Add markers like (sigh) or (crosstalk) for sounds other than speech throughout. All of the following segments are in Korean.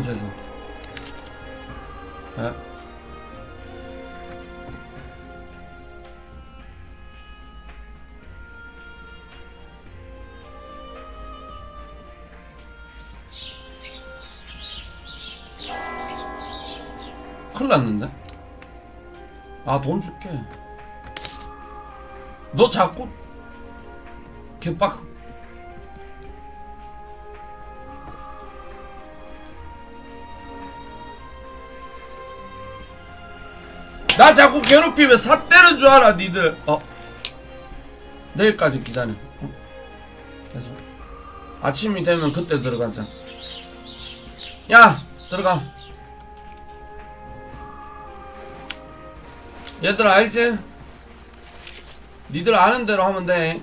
세서. 예? 큰일 났는데? 아, 돈 줄게. 너 자꾸 개빡 나 자꾸 괴롭히면 삿대는 줄 알아 니들. 어. 내일까지 기다려. 어? 계속 아침이 되면 그때 들어가자 야 들어가. 얘들아 알지? 니들 아는 대로 하면 돼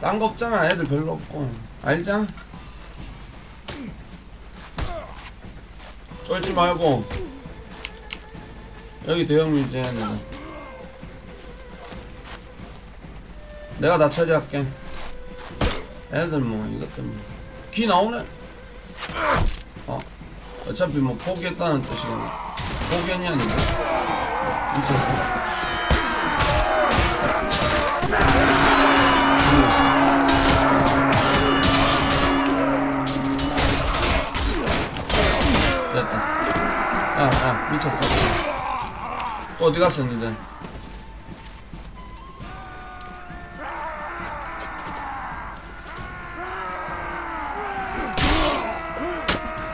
딴 거 없잖아 애들 별로 없고. 알자? 쫄지 말고 여기 대형 유지해 내가 내가 다 처리할게. 애들 뭐 이것 때문에. 기 나오네. 어 어차피 뭐 포기했다는 포기했니 아닌가 미쳤어 또 어디 니들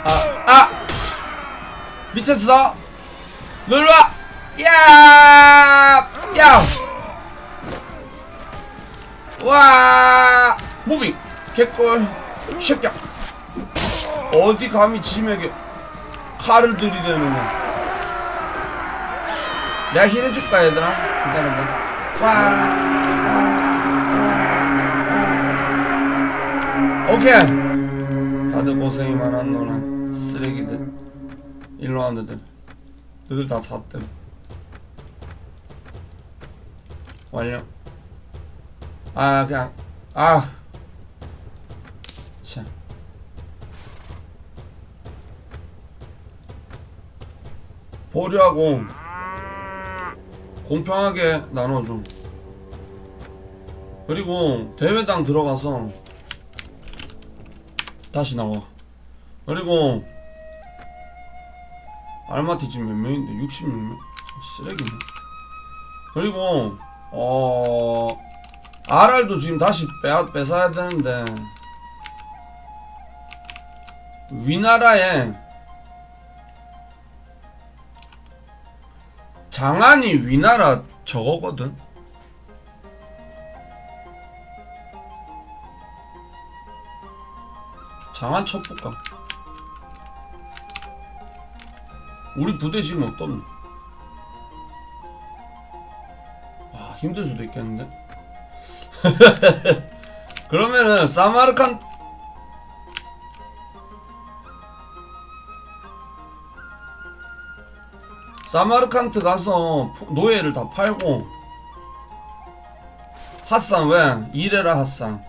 아! 아! 미쳤어? 놀러와! 야! 야! 와! 무빙! 개꿀! 새끼야! 어디 감히 짐에게 칼을 들이대느냐 내가 힐 해줄까 얘들아? 기다려봐. 와. 오케이. 다들 고생이 많았노라 쓰레기들. 일로 와 너들. 너들 다 샀대 완료. 아 그냥 아. 참. 보류하고 공평하게 나눠줘. 그리고 대회당 들어가서 다시 나와. 그리고 알마티 지금 몇 명인데 66명 쓰레기네. 그리고 어 RR도 지금 다시 빼 뺏어야 되는데 위나라에 장안이 위나라 저거거든. 장안 첩볼까? 우리 부대 지금 어떤? 아 힘들 수도 있겠는데. (laughs) 그러면은 사마르칸 사마르칸트 가서 푸- 노예를 다 팔고. 핫산 왜? 이래라 핫산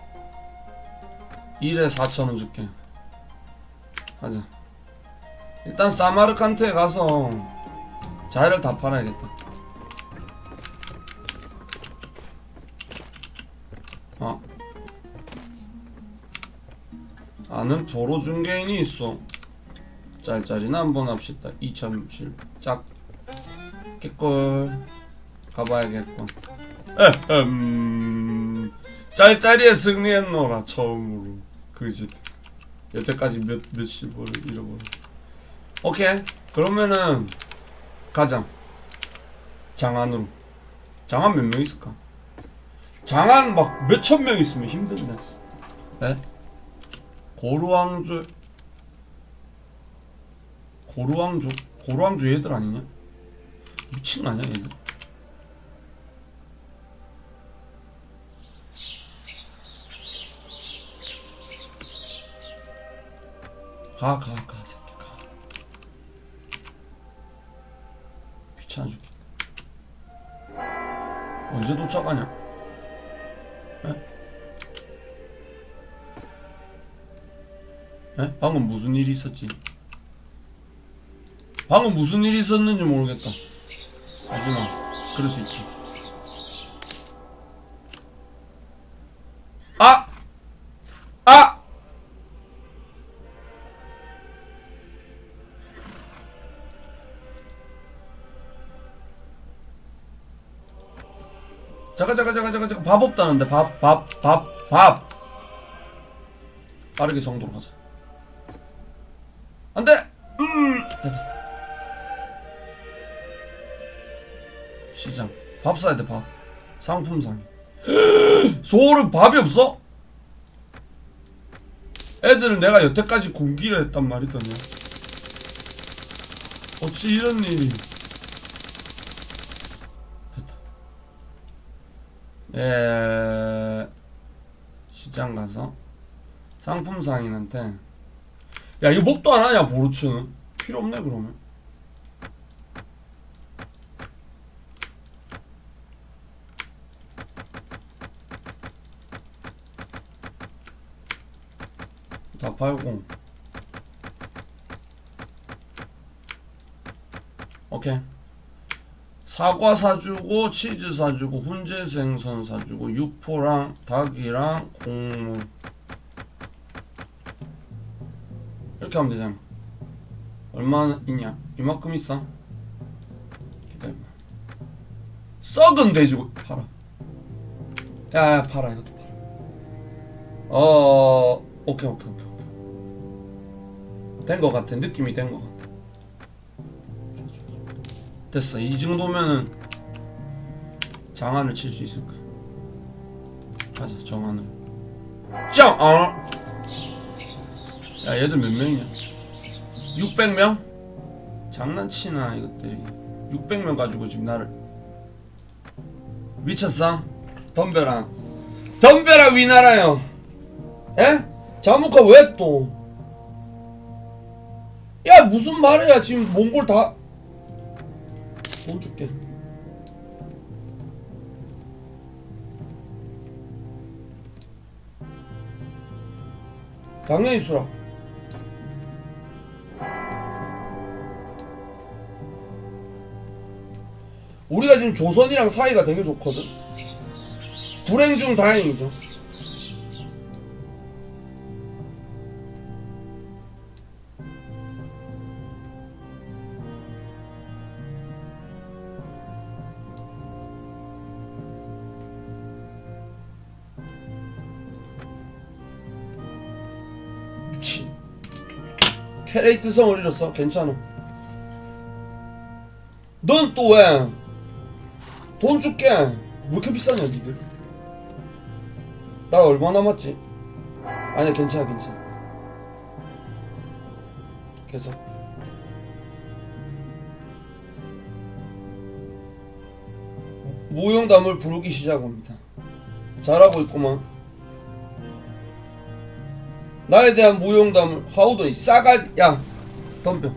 1에 4천원 줄게. 가자. 일단 사마르칸트에 가서 자리를 다 팔아야겠다. 어. 아는 도로 중개인이 있어. 짤짤이나 한번 합시다. 2007짝 개꿀 가봐야겠군 에헴. 짤짤이에 승리했노라 처음으로. 그지 여태까지 몇 몇십을 잃어버려. 오케이. 그러면은 가자. 장안으로. 장안 몇 명 있을까? 장안 막 몇천 명 있으면 힘든데. 에? 고루왕조 고루왕조? 고루왕조 얘들 아니냐 미친 거 아니야 얘들 가 가 가 새끼 가 귀찮아 죽겠다 언제 도착하냐 에? 에? 방금 무슨 일이 있었지 방금 무슨 일이 있었는지 모르겠다. 하지만 그럴 수 있지. 아! 아! 잠깐 잠깐 잠깐 잠깐 잠깐. 밥 없다는데 밥 밥 밥 밥. 빠르게 성도로 가자. 안돼! 음. 됐다 시장. 밥 사야 돼밥. 상품 상이 (gasps) 소울은 밥이 없어? 애들은 내가 여태까지 굶기려 했단 말이더니. 어찌 이런 일이. 됐다. 예 시장 가서 상품 상인한테 야 이거 먹도 안 하냐 보르츠는? 필요 없네 그러면 다 팔고 오케이. 사과 사주고 치즈 사주고 훈제 생선 사주고 육포랑 닭이랑 곡물. 이렇게 하면 되잖아. 얼마나 있냐? 이만큼 있어. 기다려봐. 썩은 돼지고 팔아. 야야 팔아. 이것도 팔아. 어 오케이 오케이 오케이 된거 같아 느낌이 된거 같아 됐어 이 정도면은 장안을 칠 수 있을 거야 가자 정안으로 짱! 어? 야 얘들 몇 명이냐 600명? 장난치나 이것들이 600명 가지고 지금 나를 미쳤어? 덤벼라 덤벼라 위나라요 에? 자무카 왜 또? 야 무슨 말이야? 지금 몽골 다 돈 줄게. 당연히 수락 우리가 지금 조선이랑 사이가 되게 좋거든. 불행 중 다행이죠 캐레이트성을 잃었어. 괜찮아. 넌 또 왜? 돈 줄게. 왜 이렇게 비싸냐 니들? 나 얼마 남았지? 아니야 괜찮아 괜찮아. 계속. 무용담을 부르기 시작합니다. 잘하고 있구만 나에 대한 무용담을 하우도 이 싸가지 야 덤벼.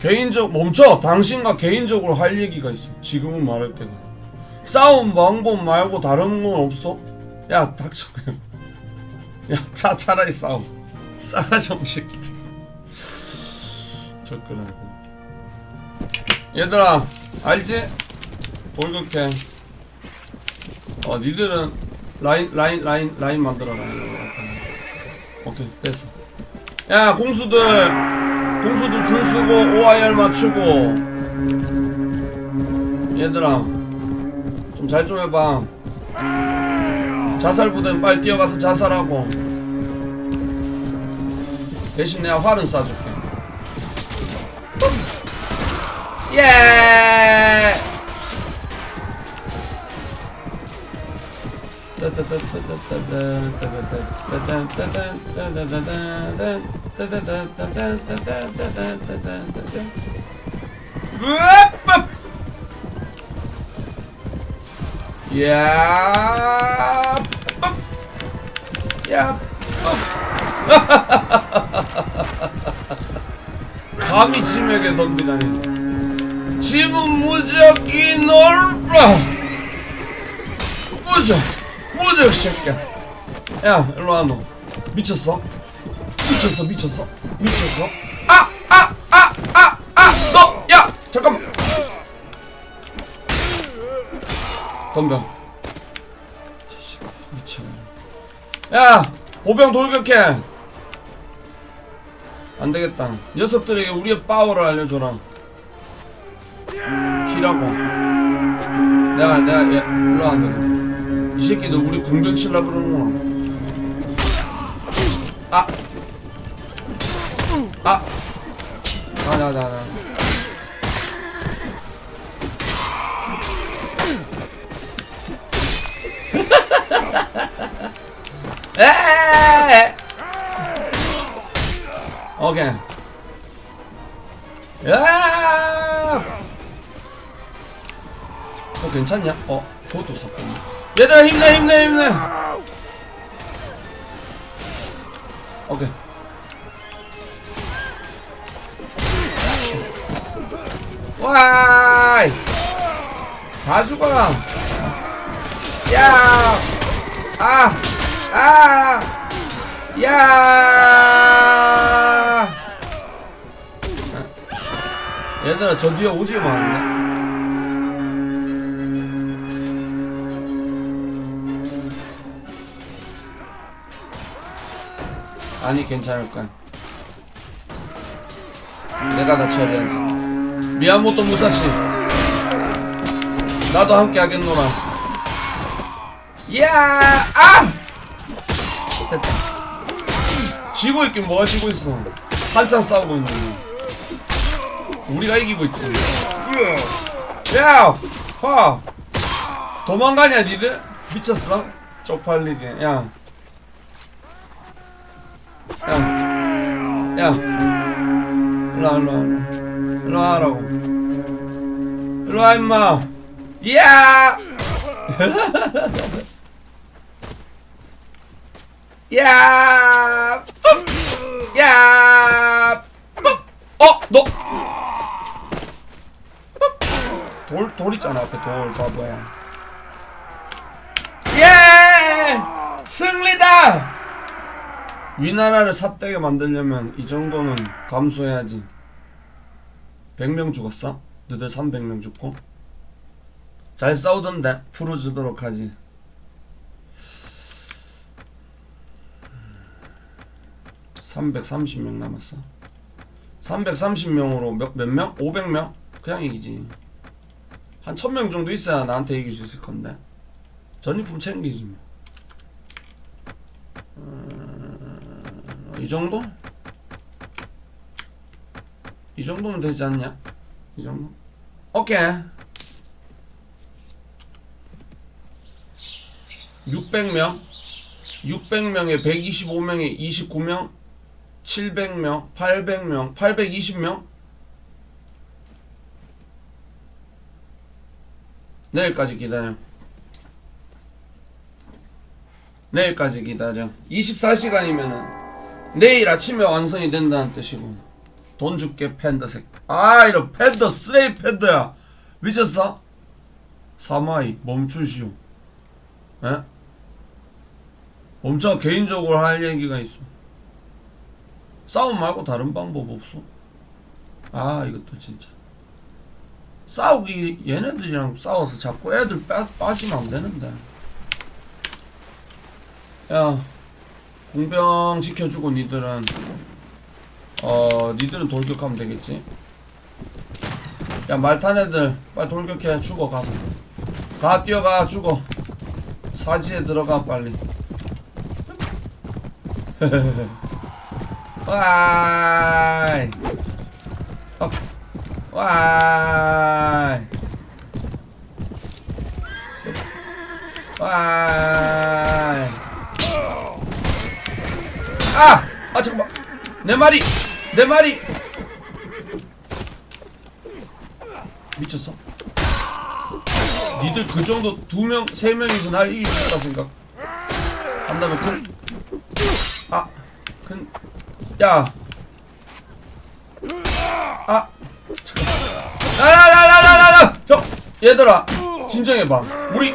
개인적 멈춰! 당신과 개인적으로 할 얘기가 있어. 지금은 말할 때가 싸움 방법 말고 다른 건 없어? 야 닥쳐 그냥 야차 차라리 싸움. 싸가지 없는 새끼들. 접근하고. 얘들아 알지? 돌격해 어 니들은 라인 라인 라인 라인 만들어라. 오케이 됐어. 야 공수들. 공수들 줄 쓰고 OIR 맞추고. 얘들아 좀잘좀 해봐. 자살 부대는 빨리 뛰어가서 자살하고. 대신 내가 활은 쏴줄게. 예 야! 뻑! 야! 뻑! 감히 짐에게 덤비다니 짐은 무적이 놀라 무적 무적 새끼야. 야 일로와 너. 미쳤어? 미쳤어 미쳤어? 미쳤어? 아! 잠깐만. 덤벼. 미쳐 야 보병 돌격해. 안되겠다. 녀석들에게 우리의 파워를 알려줘라. 키라고. 내가 내가 얘 일로 와 너 이 새끼들 우리 궁병 칠라 그러는구나 아 아! 아, 나, 나, 나. (laughs) 에에에에. 오케이. 야! 어, 괜찮냐? 어, 그것도 샀구나. 얘들아, 힘내, 힘내, 힘내! 오케이. 와이! 다 죽어! 야! 아! 아! 야! 얘들아, 저 뒤에 오지 마. 아니, 괜찮을 거야. 내가 다 처리하지. 미야모토 무사시 나도 함께 하겠노라 이야 아 됐다 지고 있긴 뭐가 지고 있어 한참 싸우고 있는데 우리가 이기고 있지 야! 화! 도망가냐 니들? 미쳤어? 쪽팔리게 야 야, 야 일로와 일로와 일로와 라고 일로와 임마 야 (laughs) 야! 뿜! 야! 뿜! 어! 너! 뿜! 돌, 돌 있잖아, 앞에 돌, 바보야. 예! 승리다! 위나라를 삿대게 만들려면 이 정도는 감수해야지. 100명 죽었어? 너들 300명 죽고? 잘 싸우던데 풀어주도록 하지. (330명) 남았어 (330명으로) 몇, 몇 명? (500명) 그냥 이기지 한 (1000명) 정도 있어야 나한테 이길 수 있을 건데 전리품 챙기지 뭐. 이 정도? 이 정도면 되지 않냐? 이 정도? 오케이. 600명, 600명에 125명에 29명, 700명, 800명, 820명. 내일까지 기다려. 내일까지 기다려. 24시간이면은 내일 아침에 완성이 된다는 뜻이고. 돈 줄게 팬더 색. 아 이런 팬더 쓰레기 팬더야. 미쳤어? 사마이 멈추시오. 에? 멈춰 개인적으로 할 얘기가 있어. 싸움 말고 다른 방법 없어? 아 이것도 진짜. 싸우기 얘네들이랑 싸워서 자꾸 애들 빠, 빠지면 안 되는데. 야 공병 지켜주고 니들은 어 니들은 돌격하면 되겠지? 야 말탄 애들 빨리 돌격해 죽어 가서 가 뛰어가 죽어. 사지에 들어가 빨리. (laughs) 와이. 어, 와이. 와이 아! 아 잠깐만 내 말이 내 말이 미쳤어? 니들 그 정도 두 명, 세 명이서 날 이길 수 있다 생각 한다면 큰 아, 큰, 야, 아, 잠깐, 야야야야야야, 저 얘들아, 진정해봐. 우리